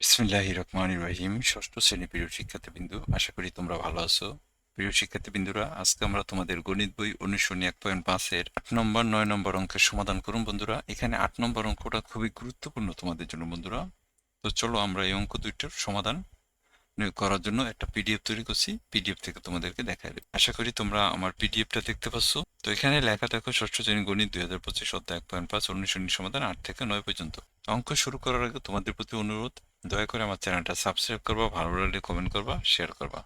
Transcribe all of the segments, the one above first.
বিসমিল্লাহির রহমানির রহিম ষষ্ঠ শ্রেণি প্রিয় শিক্ষার্থীবৃন্দু, আশা করি তোমরা ভালো আছো। প্রিয় শিক্ষার্থীবৃন্দুরা, আজকে আমরা তোমাদের গণিত বই অনুশীলনী এক পয়েন্ট পাঁচের আট নম্বর, নয় নম্বর অঙ্কের সমাধান করুন বন্ধুরা। এখানে আট নম্বর অঙ্কটা খুবই গুরুত্বপূর্ণ তোমাদের জন্য বন্ধুরা। তো চলো আমরা এই অঙ্ক দুইটার সমাধান করার জন্য একটা পিডিএফ তৈরি করছি। পিডিএফ থেকে তোমাদেরকে দেখাই দেব। আশা করি তোমরা আমার পিডিএফটা দেখতে পাচ্ছ। তো এখানে লেখা দেখো, ষষ্ঠ শ্রেণি গণিত দুই হাজার পঁচিশ অধ্যায় এক পয়েন্ট পাঁচ অনুশীলনী সমাধান আট থেকে নয় পর্যন্ত। অঙ্ক শুরু করার আগে তোমাদের প্রতি অনুরোধ দয়া করে আমার চ্যানেলটা সাবস্ক্রাইব করবা, ভালো লাগলে কমেন্ট করবা শেয়ার করবা।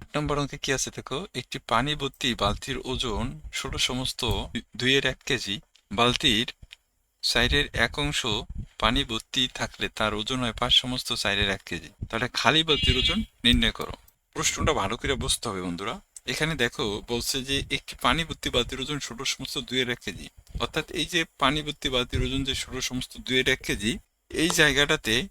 আট নম্বর অঙ্কে কি আছে দেখো? একটি পানি ভর্তি বালতির ওজন ষোলো সমস্ত দুইয়ের এক কেজি। বালতির সাইডের এক অংশ পানি ভর্তি থাকলে তার ওজন হয় পাঁচ সমস্ত সাইডের এক কেজি। তাহলে খালি বালতির ওজন নির্ণয় করো। প্রশ্নটা ভালো করে বুঝতে হবে বন্ধুরা। এখানে দেখো বলছে যে একটি পানি ভর্তি বালতির ওজন ষোলো সমস্ত দুইয়ের এক কেজি। অর্থাৎ এই যে পানি ভর্তি বালতির ওজন যে ষোলো সমস্ত দুইয়ের এক কেজি এই জায়গাটাতে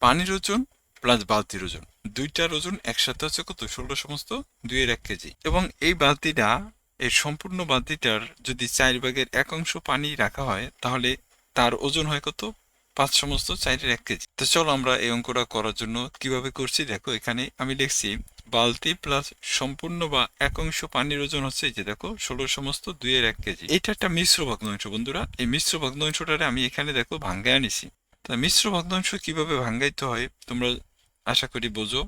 পানির ওজন প্লাস বালতির ওজন। দুইটার ওজন একসাথে হচ্ছে কত? ষোলো সমস্ত দুইয়ের এক কেজি। এবং এই বালতিটা, এই সম্পূর্ণ বালতিটার যদি চার ভাগের এক অংশ পানি রাখা হয়, তাহলে তার ওজন হয় কত? পাঁচ সমস্ত চারের এক কেজি। তো চলো আমরা এই অঙ্কটা করার জন্য কীভাবে করছি? দেখো, এখানে আমি লিখছি, বালতি প্লাস সম্পূর্ণ বা এক অংশ পানির ওজন হচ্ছে যে দেখো, ষোলো সমস্ত দুইয়ের এক কেজি। এটা একটা মিশ্র ভগ্নাংশ বন্ধুরা। এই মিশ্র ভগ্নাংশটারে আমি এখানে দেখো ভাঙ্গায় আনিছি। তা মিশ্র ভগ্নাংশ কীভাবে ভাঙ্গাইতে হয়, তোমরা আশা করি বোঝো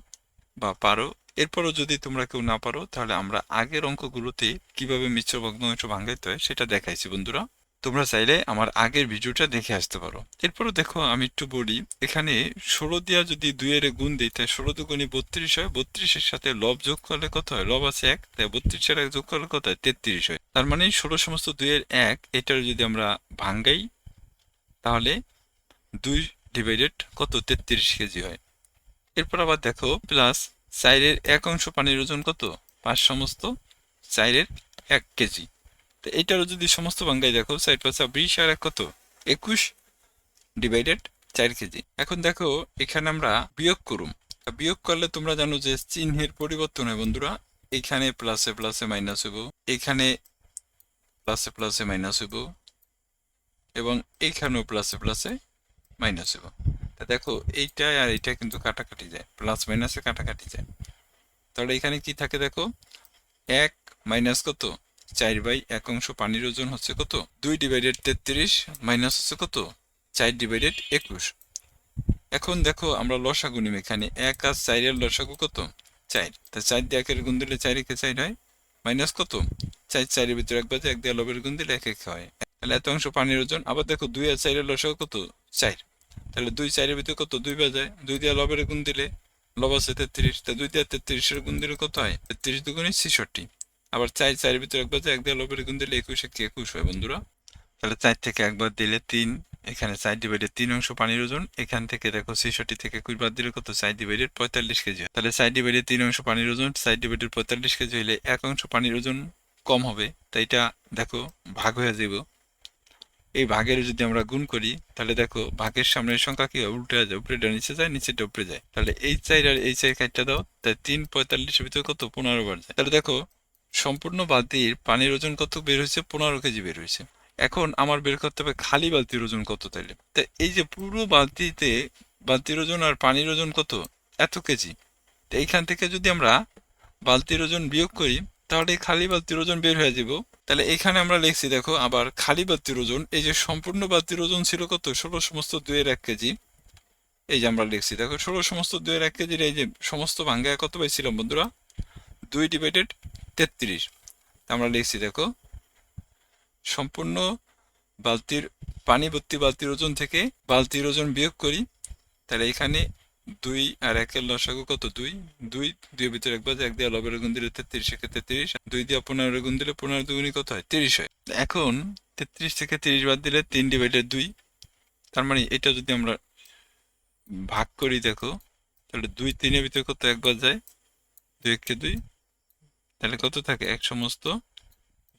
বা পারো। এরপরও যদি তোমরা কেউ না পারো, তাহলে আমরা আগের অঙ্কগুলোতে কীভাবে মিশ্র ভগ্নাংশ ভাঙ্গাইতে হয় সেটা দেখাইছি, বন্ধুরা। তোমরা চাইলে আমার আগের ভিডিওটা দেখে আসতে পারো। এরপরও দেখো, আমি একটু বলি, এখানে ষোলো দিয়া যদি দুইয়ের গুণ দিই তাই ষোলো দুগুণি বত্রিশ হয়। বত্রিশের সাথে লব যোগ করলে কত হয়? লব আছে এক, তাই বত্রিশের এক যোগ করলে কত হয়? তেত্রিশ হয়। তার মানে ষোলো সমস্ত দুইয়ের এক, এটার যদি আমরা ভাঙ্গাই, তাহলে দুই ডিভাইডেড কত? তেত্রিশ কেজি হয়। এরপর আবার দেখো প্লাস চাইরের এক অংশ পানির ওজন কত? পাঁচ সমস্ত চাইরের এক কেজি তো এইটারও যদি সমস্ত ভাঙ্গাই দেখো, চার পাঁচ বিশ আর এক কত? একুশ ডিভাইডেড চার কেজি এখন দেখো, এখানে আমরা বিয়োগ করুম। বিয়োগ করলে তোমরা জানো যে চিহ্নের পরিবর্তন হয় বন্ধুরা। এখানে প্লাসে প্লাসে মাইনাস হইব, এখানে প্লাসে প্লাসে মাইনাস হইব, এবং এখানেও প্লাসে প্লাসে মাইনাস হইব তা দেখো, এইটা আর এইটা কিন্তু কাটাকাটি যায় প্লাস মাইনাসে কাটাকাটি যায়। তাহলে এখানে কি থাকে দেখো? এক মাইনাস কত? চার বাই এক অংশ পানির ওজন হচ্ছে কত? দুই ডিভাইডেড তেত্রিশ মাইনাস হচ্ছে কত? চার ডিভাইডেড একুশ। এখন দেখো, আমরা লসাগু নিম এখানে। এক আর চারের লসাগু কত? চার। তা চার দিয়ে একের গুণ দিলে চার একে চার হয়। মাইনাস কত? চার, চারের ভিতরে এক বাজে এক দিয়ে লবের গুণ দিলে এক এক হয়। তাহলে এত অংশ পানির ওজন, আবার দেখো দুই আর চারের লসাগু কত? চার। তাহলে দুই চারের ভিতরে কত? দুই বাজায় দুই দিয়ে লবের গুণ দিলে লব আছে তেত্রিশ। তা দুই দিয়ে তেত্রিশের গুণ দিলে কত হয়? তেত্রিশ দুগুণে ছেষট্টি। আবার চার চারের ভিতরে একবার এক দিয়ে লবের গুণ দিলে একুশ একটি একুশ হয় বন্ধুরা। তাহলে চার থেকে একবার দিলে তিন। এখানে চার ডিভাইডেড তিন অংশ পানির ওজন। এখান থেকে দেখো ছেষট্টি থেকে একুশ বাদ দিলে কত? চার ডিভাইডেড পঁয়তাল্লিশ কেজি তাহলে চার ডিভাইডেড তিন অংশ পানির ওজন। চার ডিভাইডেড পঁয়তাল্লিশ কেজি হলে এক অংশ পানির ওজন কম হবে। তাই এটা দেখো ভাগ হয়ে যাব এই ভাগের যদি আমরা গুণ করি, তাহলে দেখো ভাগের সামনের সংখ্যা কি উল্টে যায় উপরেটা নিচে যায় নিচেটা উপরে যায়। তাহলে এই চার আর এই চার কাটটা দাও তাই তিন পঁয়তাল্লিশের ভিতরে কত? পনেরো বার যায়। তাহলে দেখো, সম্পূর্ণ বালতির পানির ওজন কত বের হয়েছে? পনেরো কেজি বের হয়েছে। এখন আমার বের করতে হবে খালি বালতির ওজন কত তাইলে? তা এই যে পুরো বালতিতে, বালতির ওজন আর পানির ওজন কত? এত কেজি। তো এইখান থেকে যদি আমরা বালতির ওজন বিয়োগ করি তাহলে খালি বালতির ওজন বের হয়ে যাব। তাহলে এখানে আমরা লিখছি, দেখো, আবার খালি বালতির ওজন, এই যে সম্পূর্ণ বালতির ওজন ছিল কত? ষোলো সমস্ত দুইয়ের এক কেজি। এই যে আমরা লিখছি, দেখো, ষোলো সমস্ত দুইয়ের এক কেজির এই যে সমস্ত ভাঙ্গা কত পাইছিলাম বন্ধুরা? দুই ডিভাইডেড তেত্রিশ। আমরা লিখছি, দেখো, সম্পূর্ণ বালতির, পানি ভর্তি বালতির ওজন থেকে বালতির ওজন বিয়োগ করি। তাহলে এখানে দুই আর একের লসাগু কত? দুই? দুই? দুই ভিতরে এক বাজে এক দিয়ে লবের গুণ দিলে তেত্রিশ এক্ষেত্রে তিরিশ দুই দিয়ে পনেরো গুণ দিলে পনেরো দুগুণি কত হয়? তিরিশ হয়। এখন তেত্রিশ থেকে তিরিশ বাদ দিলে তিন ডিভাইডেড দুই। তার মানে এটা যদি আমরা ভাগ করি, দেখো, তাহলে দুই তিনের ভিতরে কত একবার যায়? দুই একে দুই। তাহলে কত থাকে? এক সমস্ত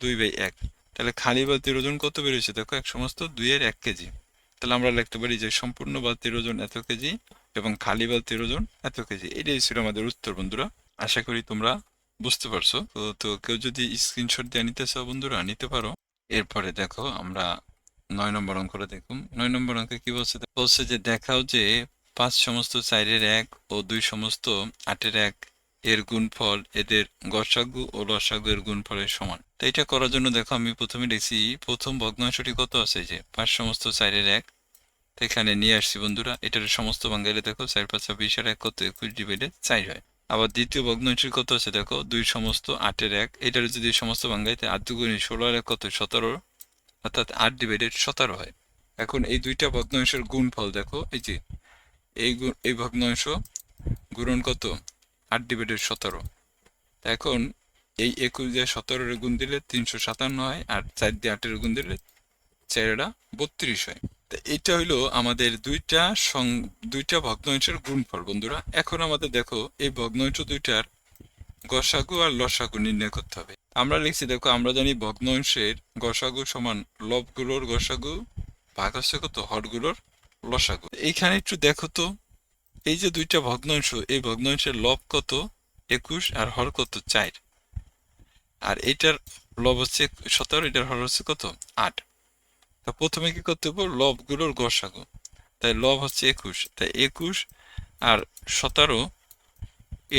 দুই বাই এক। তাহলে খালি বালতির ওজন কত বেরোচ্ছে দেখো, এক সমস্ত দুইয়ের এক কেজি। তাহলে আমরা লিখতে পারি যে সম্পূর্ণ বালতির ওজন এত কেজি? এবং খালি বালতির ওজন এত কেজি। এটাই ছিল আমাদের উত্তর, বন্ধুরা। আশা করি তোমরা বুঝতে পারছ। তো তো কেউ যদি স্ক্রিনশট দিয়ে নিতে চাও, বন্ধুরা, নিতে পারো। এরপরে দেখো, আমরা নয় নম্বর অঙ্কটা দেখুন। নয় নম্বর অঙ্কে কি বলছে? বলছে যে, দেখাও যে, পাঁচ সমস্ত চারের এক ও দুই সমস্ত আটের এক এর গুণফল এদের গসাগু ও লসাগু এর গুণফলের সমান। তো এটা করার জন্য দেখো, আমি প্রথমে দেখছি, প্রথম ভগ্নাংশটি কত আছে? যে, পাঁচ সমস্ত চারের এক এখানে নিয়ে আসছি বন্ধুরা। এটার সমস্ত বাঙ্গালে দেখো, চার পাঁচ বিশ আর এক কত একুশ ডিভাইডে চার হয়। আবার দ্বিতীয় ভগ্নাংশটি কত আছে দেখো? দুই সমস্ত, আটের এক। এটার যদি সমস্ত বাঙ্গাইতে আট দুগুণি ষোলো আর এক কত সতেরো, অর্থাৎ আট ডিভাইডেড সতেরো হয়। এখন এই দুইটা ভগ্নাংশের গুণফল দেখো, এই যে, এই এই ভগ্নাংশ গুণন কত? আট ডিভাইডেড সতেরো। এখন এই একুশ দিয়ে সতেরোর গুণ দিলে তিনশো সাতান্ন হয়, আর চার দিয়ে আটের গুণ দিলে চারটা বত্রিশ হয়। এটা হইল আমাদের দুইটা সং দুইটা ভগ্নাংশের গুণফল, বন্ধুরা। এখন আমাদের দেখো, এই ভগ্নাংশ দুইটার গসাগু আর লসাগু নির্ণয় করতে হবে। আমরা লিখছি, দেখো, আমরা জানি ভগ্নাংশের গসাগু সমান লবগুলোর গসাগু ভাগ হচ্ছে কত? হরগুলোর লসাগু। এইখানে একটু দেখো তো, এই যে দুইটা ভগ্নাংশ এই ভগ্নাংশের লব কত? একুশ আর হর কত? চার। আর এটার লব হচ্ছে সতেরো, এটার হর হচ্ছে কত? আট। তা প্রথমে কি করতে হবে? লবগুলোর গসাগু। তাই লব হচ্ছে একুশ। তাই একুশ আর সতেরো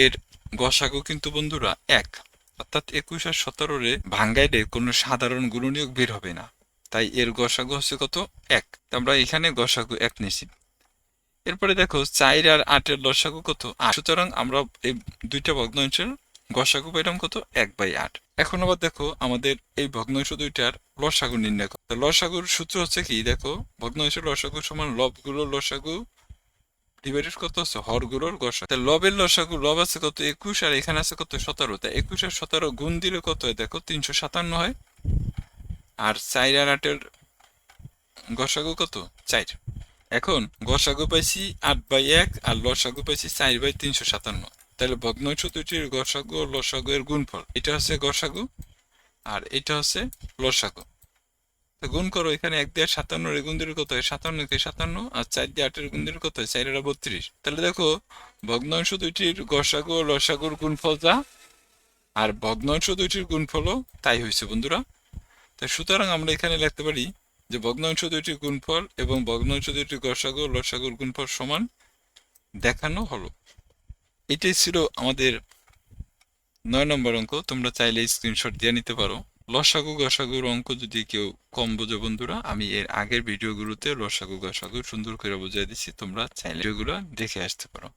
এর গসাগু কিন্তু বন্ধুরা এক। অর্থাৎ একুশ আর সতেরোরে ভাঙ্গাইলে কোনো সাধারণ গুণনীয়ক বের হবে না। তাই এর গসাগু হচ্ছে কত? এক। আমরা এখানে গসাগু এক নিছি এরপরে দেখো চার আর আটের লসাগু কত? সুতরাং আমরা এই দুইটা ভগ্নাংশের গসাগু পেলাম কত? এক বাই আট। এখন আবার দেখো আমাদের এই ভগ্নাংশ দুইটার লসাগু নির্ণয় করো লসাগুর সূত্র হচ্ছে কি? দেখো ভগ্নাংশের লসাগু সমান লবগুলোর লসাগু ডিভাইডেড কত আছে? হরগুলোর গসা। লবের লসাগু, লব আছে কত একুশ আর এখানে আছে কত সতেরো। তা একুশ আর সতেরো গুণ দিলে কত হয়? দেখো, তিনশো সাতান্ন হয়। আর চার আর আটের গসাগু কত? চার। এখন গসাগু পাইছি আট বাই এক আর লসাগু পাইছি চার বাই তিনশো সাতান্ন। তাহলে ভগ্নাংশ দুটির গসাগু ও লসাগু এর গুণফল। এটা হচ্ছে গসাগু আর এটা হচ্ছে লসাগু। গুণ করো, এখানে এক দিয়ে সাতান্ন এর গুণ কত হয়? সাতান্ন কে সাতান্ন আর চার দিয়ে আটের গুণ দিলে কত হয়? চারেরা বত্রিশ। তাহলে দেখো ভগ্নাংশ দুইটির গসাগু ও লসাগুর গুণফল যা, আর ভগ্নাংশ দুইটির গুণফলও তাই হয়েছে বন্ধুরা। তাই সুতরাং আমরা এখানে লিখতে পারি যে ভগ্নাংশ দুইটির গুণফল এবং ভগ্নাংশ দুইটির গসাগু ও লসাগুর গুণফল সমান দেখানো হলো। এটাই ছিল আমাদের নয় নম্বর অঙ্ক। তোমরা চাইলে স্ক্রিনশট দিয়ে নিতে পারো। লসাগু গসাগুর অঙ্ক যদি কেউ কম বোঝো বন্ধুরা, আমি এর আগের ভিডিওগুলোতে লসাগু গসাগু সুন্দর করে বুঝিয়ে দিচ্ছি। তোমরা চাইলে ভিডিওগুলো দেখে আসতে পারো।